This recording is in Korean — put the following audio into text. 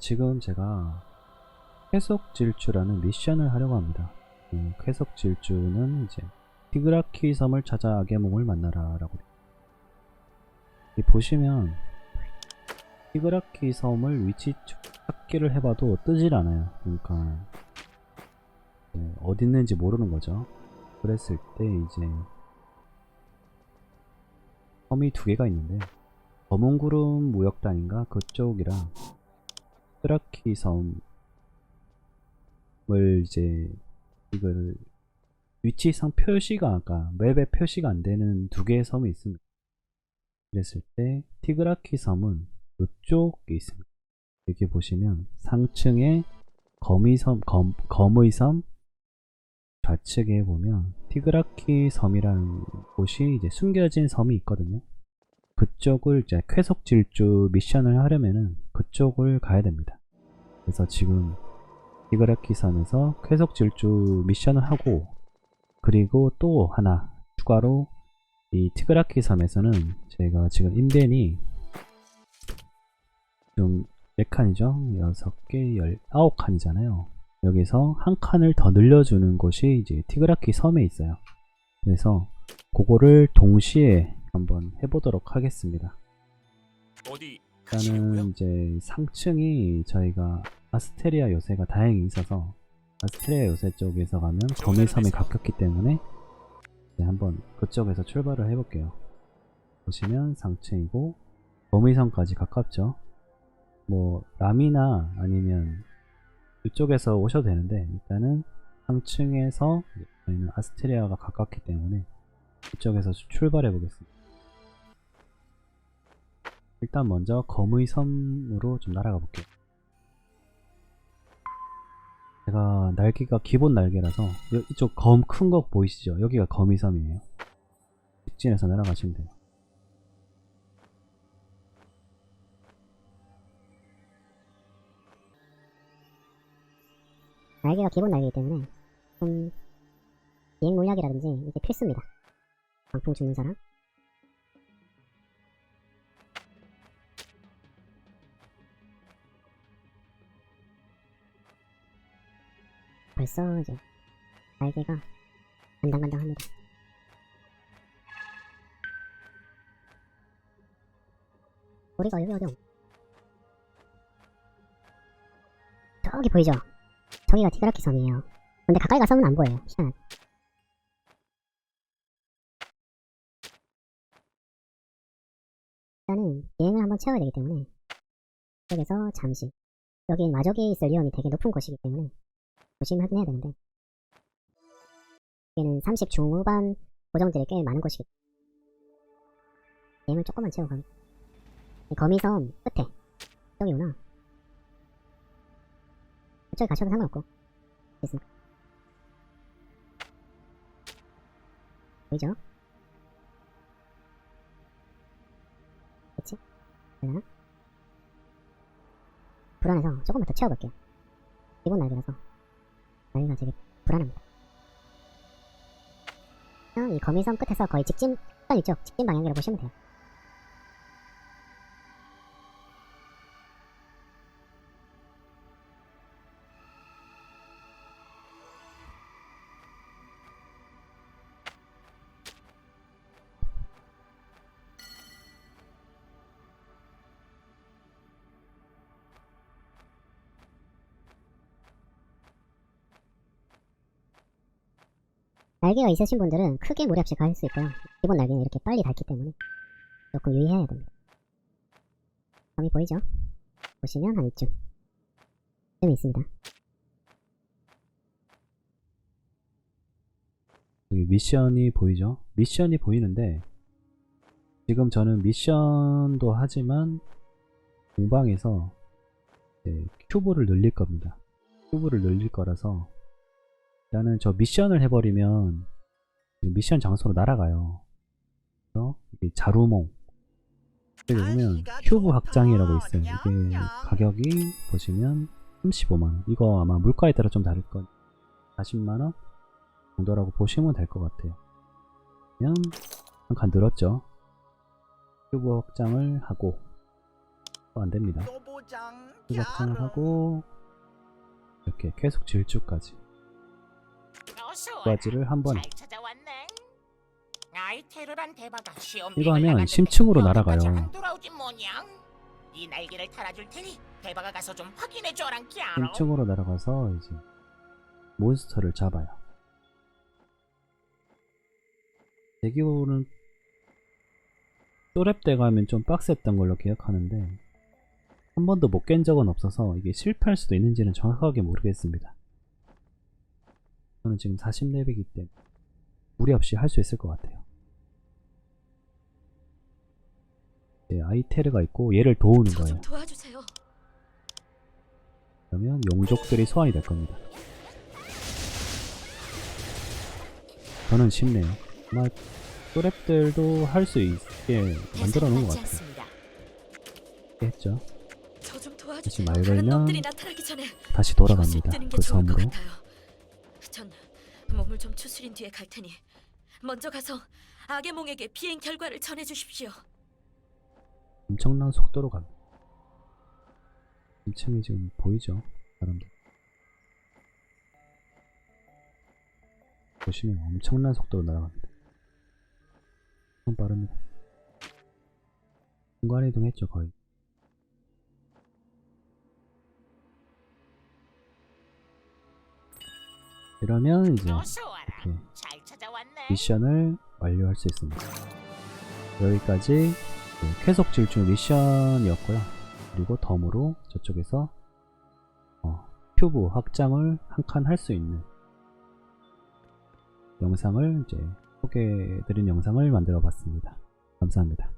지금 제가 쾌속 질주라는 미션을 하려고 합니다. 음, 쾌속 질주는 이제 티그라키 섬을 찾아 악의 몸을 만나라라고. 보시면 티그라키 섬을 위치 찾기를 해봐도 뜨질 않아요. 그러니까 이제 어디 있는지 모르는 거죠. 그랬을 때 이제 섬이 두 개가 있는데 검은구름 무역단인가 그쪽이랑 티그라키 섬을 이제 이걸 위치상 표시가 아까 맵에 표시가 안 되는 두 개의 섬이 있습니다. 그랬을 때 티그라키 섬은 이쪽에 있습니다. 여기 보시면 상층에 거미섬, 검, 검의 섬 좌측에 보면 티그라키 섬이라는 곳이 이제 숨겨진 섬이 있거든요. 그쪽을 이제 쾌속 질주 미션을 하려면은 그쪽을 가야 됩니다. 그래서 지금 티그라키 섬에서 쾌속 질주 미션을 하고 그리고 또 하나 추가로 이 티그라키 섬에서는 제가 지금 인벤이 좀몇 칸이죠? 6개, 19칸이잖아요. 여기서 한 칸을 더 늘려주는 곳이 이제 티그라키 섬에 있어요. 그래서 그거를 동시에 한번 해보도록 하겠습니다. 어디 일단은? 이제 상층이 저희가 아스테리아 요새가 다행히 있어서 아스테리아 요새 쪽에서 가면 검의 섬에 가깝기 때문에 이제 한번 그쪽에서 출발을 해볼게요. 보시면 상층이고 검의 섬까지 가깝죠. 뭐 라미나 아니면 이쪽에서 오셔도 되는데 일단은 상층에서 저희는 아스테리아가 가깝기 때문에 이쪽에서 출발해 보겠습니다. 일단 먼저 검의 섬으로 좀 날아가 볼게요. 제가 날개가 기본 날개라서 여- 이쪽 검 큰 거 보이시죠? 여기가 검의 섬이에요. 직진해서 날아가시면 돼요. 날개가 기본 날개이기 때문에 좀 비행 물약이라든지 이게 필수입니다. 광풍 죽는 사람. 벌써 이제 날개가 간당간당합니다. 우리가 어디? 저기 보이죠? 저기가 티그라키 섬이에요. 근데 가까이 가서는 안 보여요. 희한하게. 일단은 비행을 한번 채워야 되기 때문에 여기서 잠시 여기 마족이 있을 위험이 되게 높은 곳이기 때문에 조심하긴 해야 되는데 여기는 30 중후반 고정들이 꽤 많은 곳이기 비행을 조금만 채우고 가면 이 거미섬 끝에 여기구나 그쪽에 가셔도 상관없고 됐습니다. 보이죠? 그치? 되나? 불안해서 조금만 더 채워볼게요. 기본 날개라서 날개가 되게 불안합니다. 어, 이 거미섬 끝에서 거의 직진? 직진 방향이라고 보시면 돼요. 날개가 있으신 분들은 크게 무리 없이 갈 수 있고요. 기본 날개는 이렇게 빨리 닳기 때문에 조금 유의해야 됩니다. 점이 보이죠? 보시면 한 이쯤 쯤에 있습니다. 여기 미션이 보이죠? 미션이 보이는데 지금 저는 미션도 하지만 공방에서 큐브를 늘릴 겁니다. 큐브를 늘릴 거라서 일단은 저 미션을 해버리면 미션 장소로 날아가요. 그래서 이게 자루몽 여기 보면 큐브 확장이라고 있어요. 이게 가격이 보시면 35만원. 이거 아마 물가에 따라 좀 다를 건 40만원 정도라고 보시면 될 것 같아요. 그냥 한 칸 늘었죠. 큐브 확장을 하고 또 안됩니다 노보장 수작장을 하고 이렇게 계속 질주까지 두 가지를 한 번에 잘 찾아왔네. 아이 테르란 대바가 시험 이거 하면 심층으로 날아가요. 안? 이 날개를 달아줄 테니 대바가 가서 좀 확인해 줘란 꺄로. 1층으로 날아가서 이제 몬스터를 잡아요. 대기호는 또랩 때 가면 좀 빡셌던 걸로 기억하는데 한 번도 못 깬 적은 없어서 이게 실패할 수도 있는지는 정확하게 모르겠습니다. 저는 지금 40레벨이기 때문에 무리 없이 할 수 있을 것 같아요. 네, 아이테르가 있고 얘를 도우는 저 거예요. 그러면 용족들이 소환이 될 겁니다. 저는 쉽네요. 아마 또랩들도 할 수 있게 만들어 놓은 것 같아요. 했죠. 도와주세요. 말 걸면 다시 돌아갑니다. 그 섬으로. 전 몸을 좀 추스린 뒤에 갈 테니 먼저 가서 아게몽에게 비행 결과를 전해 주십시오. 엄청난 속도로 갑니다. 2층이 지금 보이죠? 사람들. 보시면 엄청난 속도로 날아갑니다. 엄청 빠릅니다. 순간 이동했죠, 거의. 이러면 이제. 이렇게. 미션을 완료할 수 있습니다. 여기까지 그 쾌속 질주 미션이었고요. 그리고 덤으로 저쪽에서 어, 큐브 확장을 한 칸 할 수 있는 영상을 이제 소개해드린 영상을 만들어 봤습니다. 감사합니다.